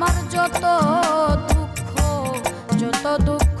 আমার যত দুঃখ যত দুঃখ